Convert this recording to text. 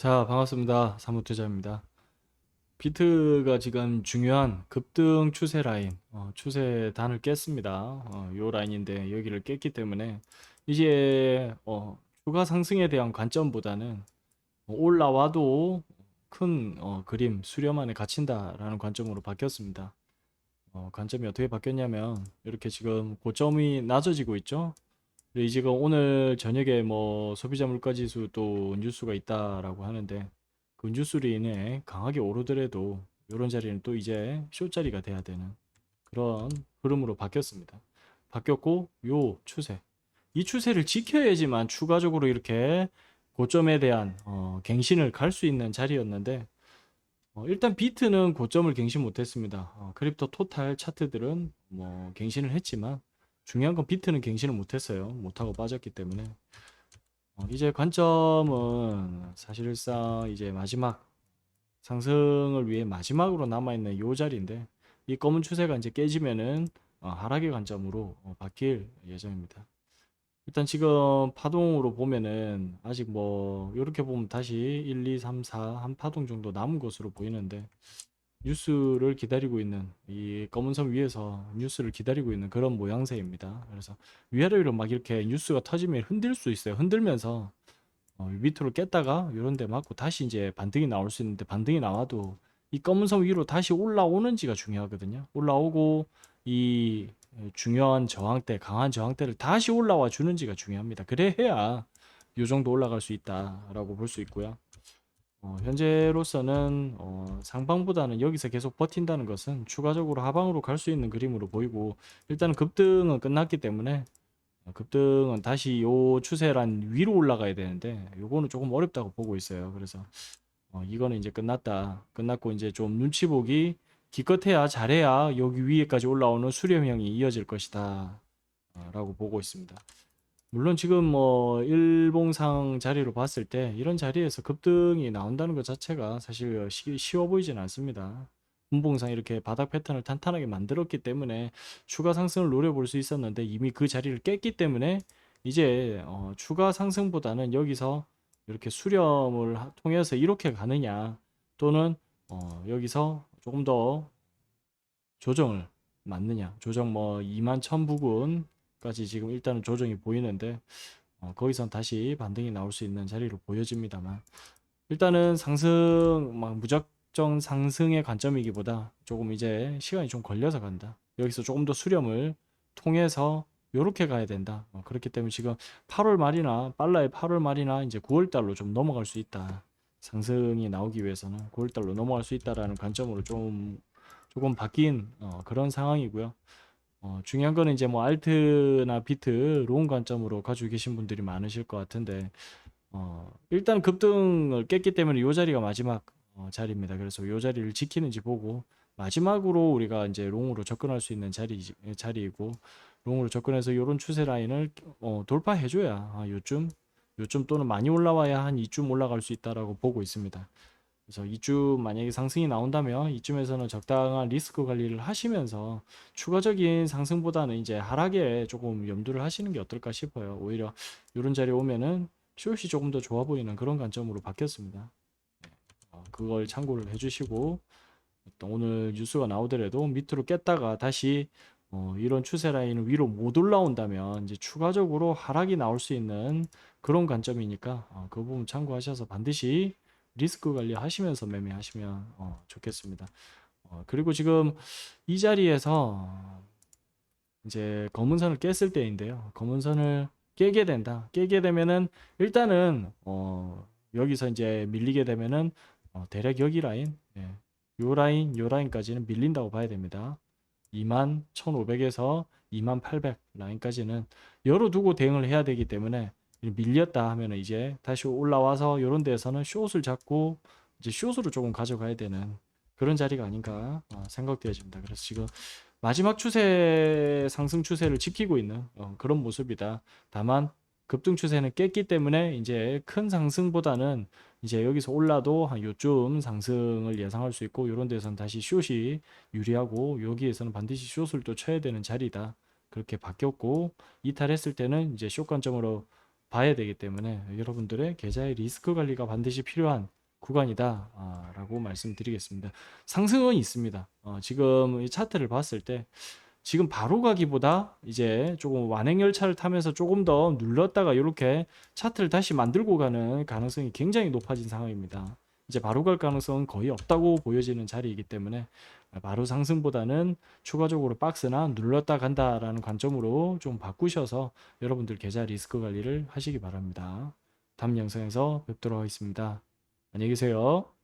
자, 반갑습니다. 사무투자입니다. 비트가 지금 중요한 급등 추세 라인, 어, 추세 단을 깼습니다. 어, 요 라인인데 여기를 깼기 때문에 이제 어, 추가 상승에 대한 관점보다는 올라와도 큰 어, 그림 수렴 안에 갇힌다라는 관점으로 바뀌었습니다. 어, 관점이 어떻게 바뀌었냐면 이렇게 지금 고점이 낮아지고 있죠. 이 지금 오늘 저녁에 뭐 소비자 물가 지수 또 뉴스가 있다라고 하는데 그 뉴스로 인해 강하게 오르더라도 이런 자리는 또 이제 쇼 자리가 돼야 되는 그런 흐름으로 바뀌었습니다. 바뀌었고 요 추세 이 추세를 지켜야지만 추가적으로 이렇게 고점에 대한 어, 갱신을 갈 수 있는 자리였는데 어, 일단 비트는 고점을 갱신 못했습니다. 어, 크립토 토탈 차트들은 뭐 갱신을 했지만 중요한 건 비트는 갱신을 못했어요. 못하고 빠졌기 때문에 어, 이제 관점은 사실상 이제 마지막 상승을 위해 마지막으로 남아있는 요 자리인데 이 검은 추세가 이제 깨지면은 어, 하락의 관점으로 어, 바뀔 예정입니다. 일단 지금 파동으로 보면은 아직 뭐 이렇게 보면 다시 1, 2, 3, 4 한 파동 정도 남은 것으로 보이는데 뉴스를 기다리고 있는 이 검은 섬 위에서 뉴스를 기다리고 있는 그런 모양새입니다. 그래서 위아래로 막 이렇게 뉴스가 터지면 흔들 수 있어요. 흔들면서 어, 밑으로 깼다가 이런 데 맞고 다시 이제 반등이 나올 수 있는데 반등이 나와도 이 검은 섬 위로 다시 올라오는지가 중요하거든요. 올라오고 이 중요한 저항대, 강한 저항대를 다시 올라와 주는지가 중요합니다. 그래야 이 정도 올라갈 수 있다라고 볼 수 있고요. 어, 현재로서는 어, 상방보다는 여기서 계속 버틴다는 것은 추가적으로 하방으로 갈 수 있는 그림으로 보이고 일단은 급등은 끝났기 때문에 어, 급등은 다시 요 추세란 위로 올라가야 되는데 요거는 조금 어렵다고 보고 있어요. 그래서 어, 이거는 이제 끝났다. 끝났고 이제 좀 눈치 보기 기껏해야 잘해야 여기 위에까지 올라오는 수렴형이 이어질 것이다. 어, 라고 보고 있습니다. 물론 지금 뭐 일봉상 자리로 봤을 때 이런 자리에서 급등이 나온다는 것 자체가 사실 쉬, 쉬워 보이지는 않습니다. 분봉상 이렇게 바닥 패턴을 탄탄하게 만들었기 때문에 추가 상승을 노려볼 수 있었는데 이미 그 자리를 깼기 때문에 이제 어, 추가 상승보다는 여기서 이렇게 수렴을 하- 통해서 이렇게 가느냐 또는 어, 여기서 조금 더 조정을 맞느냐 조정 뭐 2만 1000 부근 까지 지금 일단은 조정이 보이는데 어, 거기선 다시 반등이 나올 수 있는 자리로 보여집니다만. 일단은 상승 막 무작정 상승의 관점이기보다 조금 이제 시간이 좀 걸려서 간다. 여기서 조금 더 수렴을 통해서 요렇게 가야 된다. 어, 그렇기 때문에 지금 8월 말이나 빨라야 8월 말이나 이제 9월 달로 좀 넘어갈 수 있다. 상승이 나오기 위해서는 9월 달로 넘어갈 수 있다라는 관점으로 좀 조금 바뀐 어, 그런 상황이고요. 어, 중요한 거는 이제 뭐 알트나 비트 롱 관점으로 가지고 계신 분들이 많으실 것 같은데 어, 일단 급등을 깼기 때문에 요 자리가 마지막 어, 자리입니다. 그래서 요 자리를 지키는지 보고 마지막으로 우리가 이제 롱으로 접근할 수 있는 자리 자리이고 롱으로 접근해서 요런 추세 라인을 어, 돌파해줘야 아, 요쯤 요쯤 또는 많이 올라와야 한 이쯤 올라갈 수 있다라고 보고 있습니다. 그래서 이쯤 만약에 상승이 나온다면 이쯤에서는 적당한 리스크 관리를 하시면서 추가적인 상승보다는 이제 하락에 조금 염두를 하시는 게 어떨까 싶어요. 오히려 이런 자리에 오면은 숏이 조금 더 좋아 보이는 그런 관점으로 바뀌었습니다. 어, 그걸 참고를 해주시고 오늘 뉴스가 나오더라도 밑으로 깼다가 다시 어, 이런 추세 라인을 위로 못 올라온다면 이제 추가적으로 하락이 나올 수 있는 그런 관점이니까 어, 그 부분 참고하셔서 반드시 리스크 관리 하시면서 매매하시면 어, 좋겠습니다. 어, 그리고 지금 이 자리에서 이제 검은 선을 깼을 때인데요. 검은 선을 깨게 된다. 깨게 되면은 일단은 어, 여기서 이제 밀리게 되면은 어, 대략 여기 라인, 예. 요 라인, 요 라인까지는 밀린다고 봐야 됩니다. 2만 1,500에서 2만 800 라인까지는 열어두고 대응을 해야 되기 때문에 밀렸다 하면은 이제 다시 올라와서 이런 데에서는 숏을 잡고 이제 숏으로 조금 가져가야 되는 그런 자리가 아닌가 어, 생각되어집니다. 그래서 지금 마지막 추세 상승 추세를 지키고 있는 어, 그런 모습이다. 다만 급등 추세는 깼기 때문에 이제 큰 상승보다는 이제 여기서 올라도 한 요쯤 상승을 예상할 수 있고 이런 데서는 다시 숏이 유리하고 여기에서는 반드시 숏을 또 쳐야 되는 자리다. 그렇게 바뀌었고 이탈했을 때는 이제 숏 관점으로 봐야 되기 때문에 여러분들의 계좌의 리스크 관리가 반드시 필요한 구간이다라고 말씀드리겠습니다. 상승은 있습니다. 어, 지금 이 차트를 봤을 때 지금 바로 가기보다 이제 조금 완행 열차를 타면서 조금 더 눌렀다가 이렇게 차트를 다시 만들고 가는 가능성이 굉장히 높아진 상황입니다. 이제 바로 갈 가능성은 거의 없다고 보여지는 자리이기 때문에 바로 상승보다는 추가적으로 박스나 눌렀다 간다라는 관점으로 좀 바꾸셔서 여러분들 계좌 리스크 관리를 하시기 바랍니다. 다음 영상에서 뵙도록 하겠습니다. 안녕히 계세요.